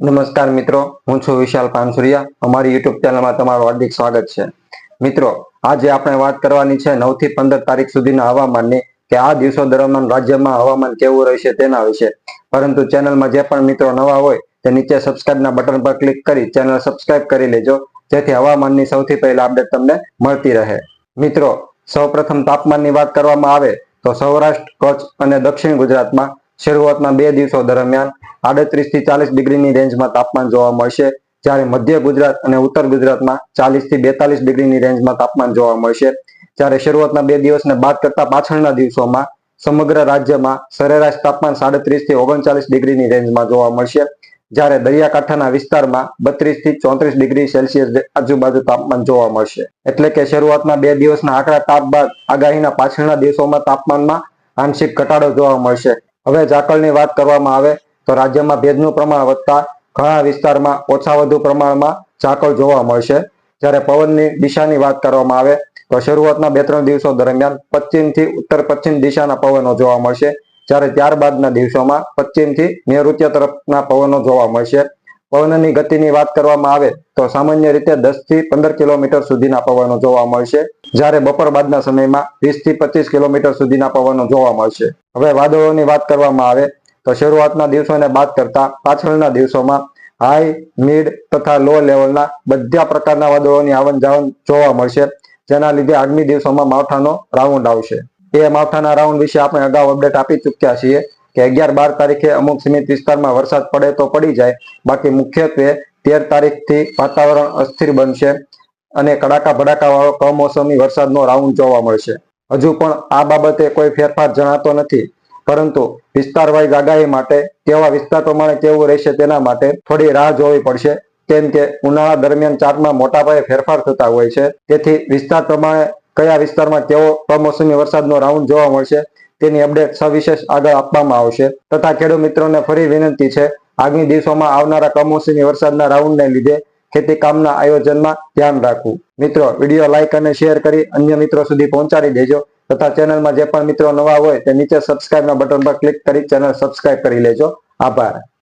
નમસ્કાર મિત્રો, હું છું વિશાલ પાનસુરિયા. અમારી યુટ્યુબ ચેનલમાં તમારું હાર્દિક સ્વાગત છે. મિત્રો, આજે આપણે વાત કરવાની છે નવથી પંદર તારીખ સુધીના હવામાનની, કે આ દિવસો દરમિયાન રાજ્યમાં હવામાન કેવું રહેશે તેના વિશે. પરંતુ ચેનલમાં જે પણ મિત્રો નવા હોય, તે નીચે સબસ્ક્રાઇબના બટન પર ક્લિક કરી ચેનલ સબસ્ક્રાઇબ કરી લેજો. જેથી હવામાનની સૌથી પહેલા અપડેટ તમને મળતી રહે. મિત્રો, સૌપ્રથમ તાપમાનની વાત કરવામાં આવે, તો સૌરાષ્ટ્ર, કચ્છ અને દક્ષિણ ગુજરાતમાં શરૂઆતના બે દિવસો દરમિયાન આડત્રીસથી ચાલીસ ડિગ્રીની રેન્જમાં તાપમાન જોવા મળશે. જ્યારે મધ્ય ગુજરાત અને ઉત્તર ગુજરાતમાં ચાલીસથી બેતાલીસ ડિગ્રીની રેન્જમાં તાપમાન જોવા મળશે. જ્યારે શરૂઆતના બે દિવસને બાદ કરતા પાછળના દિવસોમાં સમગ્ર રાજ્યમાં સરેરાશ તાપમાન સાડત્રીસથી ઓગણચાલીસ ડિગ્રીની રેન્જમાં જોવા મળશે. જ્યારે દરિયાકાંઠાના વિસ્તારમાં બત્રીસથી ચોત્રીસ ડિગ્રી સેલ્સિયસ આજુબાજુ તાપમાન જોવા મળશે. એટલે કે શરૂઆતના બે દિવસના આંકડા તાપ બાદ આગાહીના પાછળના દિવસોમાં તાપમાનમાં આંશિક ઘટાડો જોવા મળશે. હવે ઝાકળની વાત કરવામાં આવે તો રાજ્યમાં ભેજનું પ્રમાણ વધતા ઘણા વિસ્તારમાં ઓછા વધુ પ્રમાણમાં ઝાકળ જોવા મળશે. જ્યારે પવનની દિશાની વાત કરવામાં આવે, તો શરૂઆતના બે ત્રણ દિવસો દરમિયાન પશ્ચિમથી ઉત્તર પશ્ચિમ દિશાના પવનો જોવા મળશે. જ્યારે ત્યારબાદના દિવસોમાં પશ્ચિમથી નૈઋત્ય તરફના પવનો જોવા મળશે. પવનની ગતિની વાત કરવામાં આવે, તો સામાન્ય રીતે દસથી પંદર કિલોમીટર સુધીના પવનો જોવા મળશે. જ્યારે બપોર બાદના સમયમાં વીસથી પચીસ કિલોમીટર સુધીના પવનો જોવા મળશે. હવે વાદળોની વાત કરવામાં આવે તો શરૂઆતના દિવસોને બાદ કરતા પાછળના દિવસોમાં હાઈ મિડ તથા લો લેવલના બધા પ્રકારના વાદળોની આવન જાવન જોવા મળશે, જેના લીધે આગામી દિવસોમાં માવઠાનો રાઉન્ડ આવશે. એ માવઠાના રાઉન્ડ વિશે આપણે અગાઉ અપડેટ આપી ચૂક્યા છીએ કે અગિયાર બાર તારીખે અમુક સીમિત વિસ્તારમાં વરસાદ પડે તો પડી જાય, બાકી મુખ્યત્વે તેર તારીખથી વાતાવરણ અસ્થિર બનશે અને કડાકા ભડાકા વાળો કમોસમી વરસાદનો રાઉન્ડ જોવા મળશે. હજુ પણ આ બાબતે કોઈ ફેરફાર જણાતો નથી. પરંતુ વિસ્તાર વાઇઝ આગાહી માટે કેવા વિસ્તાર પ્રમાણે કેવું રહેશે તેના માટે થોડી રાહ જોવી પડશે. કેમ કે ઉનાળા દરમિયાન ચાર્ટમાં મોટા પાયે ફેરફાર થતા હોય છે. તેથી વિસ્તાર પ્રમાણે કયા વિસ્તારમાં કેવો કમોસમી વરસાદનો રાઉન્ડ જોવા મળશે તેની અપડેટ સવિશેષ આગળ આપવામાં આવશે. તથા ખેડૂત મિત્રોને ફરી વિનંતી છે, આગામી દિવસોમાં આવનારા કમોસમી વરસાદના રાઉન્ડને લીધે ખેતી કામના આયોજનમાં ધ્યાન રાખવું. મિત્રો, વીડિયો લાઇક અને શેર કરી અન્ય મિત્રો સુધી પહોંચાડી દેજો. તથા ચેનલમાં જે પણ મિત્રો નવા હોય તે નીચે સબસ્ક્રાઇબના બટન પર ક્લિક કરી ચેનલ સબસ્ક્રાઇબ કરી લેજો. આભાર.